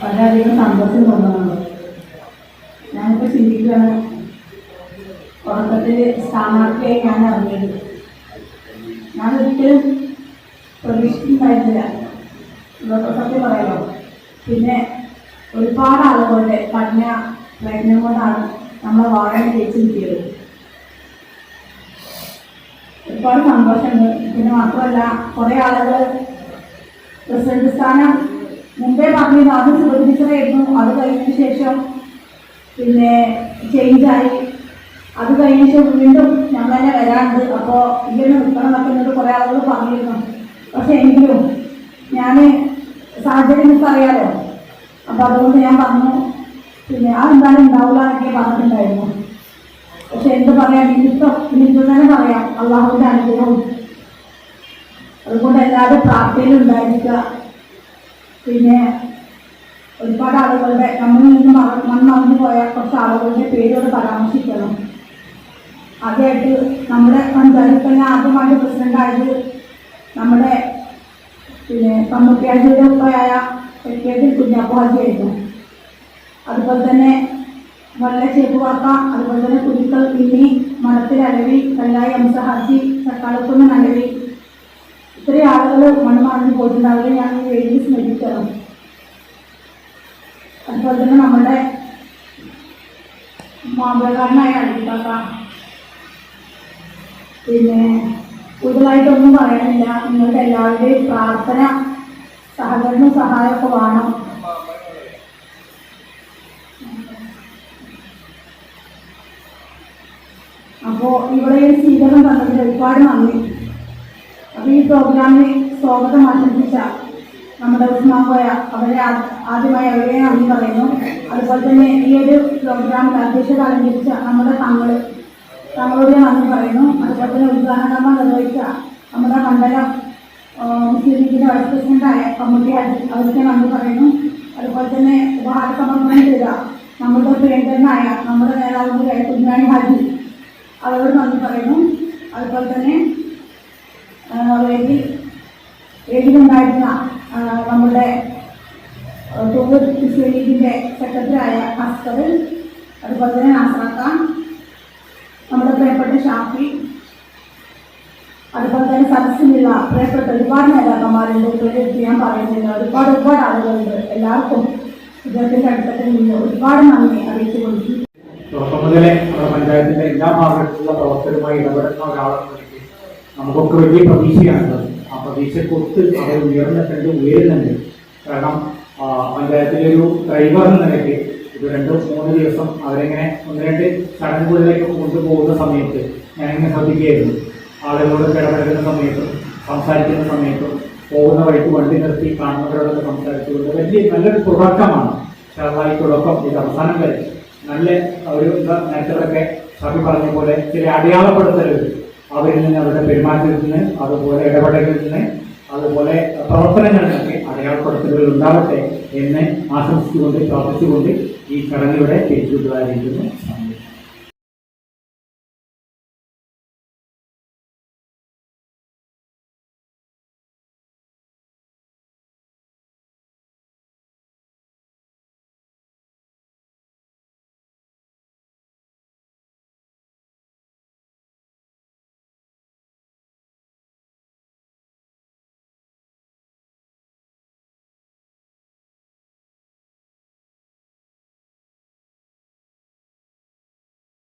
വളരെയധികം സന്തോഷം തോന്നുന്നുണ്ട്. ഞാനിപ്പോൾ ചിന്തിക്കുകയാണ് ഉറക്കത്തിൽ സ്ഥാനാർത്ഥിയായി ഞാൻ അറിഞ്ഞത് ഞാൻ ഒരിക്കലും പ്രതീക്ഷിക്കുന്നുണ്ടായിരുന്നില്ല സത്യം പറയാമോ പിന്നെ ഒരുപാട് ആളുകളുടെ പഠന പ്രയത്നം കൊണ്ടാണ് നമ്മളെ വാഴ ജയിച്ചു കിട്ടിയത്. ഒരുപാട് സന്തോഷമുണ്ട്. പിന്നെ മാത്രമല്ല കുറേ ആളുകൾ പ്രസിഡന്റ് സ്ഥാനം മുമ്പേ പറഞ്ഞു ആദ്യം ടീച്ചറായിരുന്നു അത് കഴിഞ്ഞ ശേഷം പിന്നെ ചേഞ്ചായി അത് കഴിഞ്ഞ ശേഷം വീണ്ടും ഞാൻ തന്നെ വരാറുണ്ട്. അപ്പോൾ ഇങ്ങനെ നിൽക്കണം എന്നൊക്കെ എന്നിട്ട് കുറേ ആളുകൾ പറഞ്ഞിരുന്നു. പക്ഷെ എങ്കിലും ഞാൻ സാഹചര്യം അറിയാലോ അപ്പോൾ അതുകൊണ്ട് ഞാൻ പറഞ്ഞു പിന്നെ ആ എന്തായാലും ഉണ്ടാവില്ല എന്നൊക്കെ പറഞ്ഞിട്ടുണ്ടായിരുന്നു. പക്ഷെ എന്ത് പറയാം ഇന്നിപ്പം ഇന്നിപ്പം തന്നെ പറയാം. അള്ളാഹുവിന്റെ അനുഗ്രഹവും അതുകൊണ്ട് എല്ലാവരും പ്രാർത്ഥനയിൽ ഉണ്ടായിരിക്കുക. പിന്നെ ഒരുപാട് ആളുകളുടെ നമ്മളിൽ നിന്ന് മറ- പോയ കുറച്ച് ആളുകളുടെ പേരോട് പരാമർശിക്കണം. ആദ്യമായിട്ട് നമ്മുടെ പഞ്ചായത്തിൽ തന്നെ ആദ്യമായിട്ട് പ്രസിഡന്റ് ആയത് നമ്മുടെ പിന്നെ കമ്മുട്ടിയാജിയുടെ ഉപ്പയായ തെക്കേതിൽ കുഞ്ഞാപ്പാജിയായിരുന്നു അതുപോലെ തന്നെ വല്ല വാർത്ത അതുപോലെ തന്നെ കുരുക്കൾ പിന്നി മഠത്തിൽ അലവി കല്ലായി അംസഹാജി ചക്കാളക്കുന്ന് അലവി മൺമറഞ്ഞു പോയിട്ടുണ്ട്. അവരെ ഞാൻ വേദിയിൽ സ്മരിക്കണം അതുപോലെ തന്നെ നമ്മുടെ മാതൃകാരനായ അടിക്കാക്ക പിന്നെ കൂടുതലായിട്ടൊന്നും പറയാനില്ല. നിങ്ങളുടെ എല്ലാവരുടെയും പ്രാർത്ഥന സഹകരണ സഹായമൊക്കെ വേണം. അപ്പോൾ ഇവിടെ സ്വീകരണം തന്നതിൽ ഒരുപാട് നന്ദി. അപ്പോൾ ഈ പ്രോഗ്രാമിന് സ്വാഗതം ആശംസിച്ച നമ്മുടെ ഉസ്മാൻ അവരെ ആദ്യമായി അവരെ നന്ദി പറയുന്നു. അതുപോലെ തന്നെ ഈ ഒരു പ്രോഗ്രാമിൽ അധ്യക്ഷത അലങ്കരിച്ച നമ്മുടെ തങ്ങൾ തങ്ങളോട് നന്ദി പറയുന്നു. അതുപോലെ തന്നെ ഉദ്ഘാടനം നിർവഹിച്ച നമ്മുടെ മണ്ഡലം മുസ്ലിം ലീഗിന്റെ വൈസ് പ്രസിഡന്റായ കമ്മിറ്റി അവർക്ക് നന്ദി പറയുന്നു. അതുപോലെ തന്നെ ഉപഹാര സമർപ്പണം ചെയ്ത നമ്മുടെ പ്രിയങ്കരനായ നമ്മുടെ നേതാവ് കുഞ്ഞാണി ഹാജി അവരോട് നന്ദി പറയുന്നു. അതുപോലെ തന്നെ വേദി വേദിയിലുണ്ടായിരുന്ന നമ്മുടെ ലീഗിന്റെ മുസ്ലിം ലീഗിന്റെ സെക്രട്ടറിയായ ഹസ്കർ അതുപോലെ തന്നെ നാസറാക്കാൻ നമ്മുടെ പ്രിയപ്പെട്ട ഷാഫി അതുപോലെ തന്നെ സദസ്സിലുള്ള പ്രിയപ്പെട്ട ഒരുപാട് നേതാക്കന്മാരുണ്ട്. പേരെടുത്ത് ഞാൻ പറയുന്നില്ല. ഒരുപാട് ഒരുപാട് ആളുകളുണ്ട്. എല്ലാവർക്കും ഇദ്ദേഹത്തിന്റെ അടുത്തത്തിൽ നിന്ന് ഒരുപാട് നന്ദി അറിയിച്ചു കൊടുത്തു പഞ്ചായത്തിന്റെ എല്ലാ ഭാഗത്തുള്ള പ്രവർത്തനവുമായി ഇടപെടുന്ന ഒരാളെ നമുക്കൊക്കെ വലിയ പ്രതീക്ഷയാണ് പ്രതീക്ഷക്കൊത്ത് അവർ ഉയർന്നിട്ടുണ്ട് ഉയരുന്നുണ്ട് കാരണം പഞ്ചായത്തിലെ ഒരു ഡ്രൈവർ എന്ന നിലയ്ക്ക് ഇത് രണ്ട് മൂന്ന് ദിവസം അവരെങ്ങനെ ഒന്ന് രണ്ട് ചടങ്ങുകളിലേക്ക് കൊണ്ടുപോകുന്ന സമയത്ത് ഞാനിങ്ങനെ ശ്രദ്ധിക്കുകയായിരുന്നു. ആളുകളോട് ഇടപെടുന്ന സമയത്തും സംസാരിക്കുന്ന സമയത്തും പോകുന്ന വഴിക്ക് വണ്ടി നിർത്തി കാണുന്നവരോടൊക്കെ സംസാരിച്ചുകൊണ്ട് വലിയ നല്ലൊരു തുടക്കമാണ്. തുടക്കം ഇത് അവസാനം വരെ. നല്ല ഒരു എന്താ നേരത്തെ സഭ പറഞ്ഞ പോലെ ചില അടയാളപ്പെടുത്തലുകൾ. അവരിൽ നിന്ന് അവരുടെ പെരുമാറ്റത്തിൽ അതുപോലെ ഇടപെടലിൽ അതുപോലെ പ്രവർത്തനങ്ങളിലൊക്കെ അടയാളപ്പെടുത്തലുകൾ ഉണ്ടാവട്ടെ എന്ന് ആശംസിച്ചുകൊണ്ട് പ്രാർത്ഥിച്ചുകൊണ്ട് ഈ ചടങ്ങിലൂടെ തിരിച്ചുവിടുവാനായിരിക്കുന്നു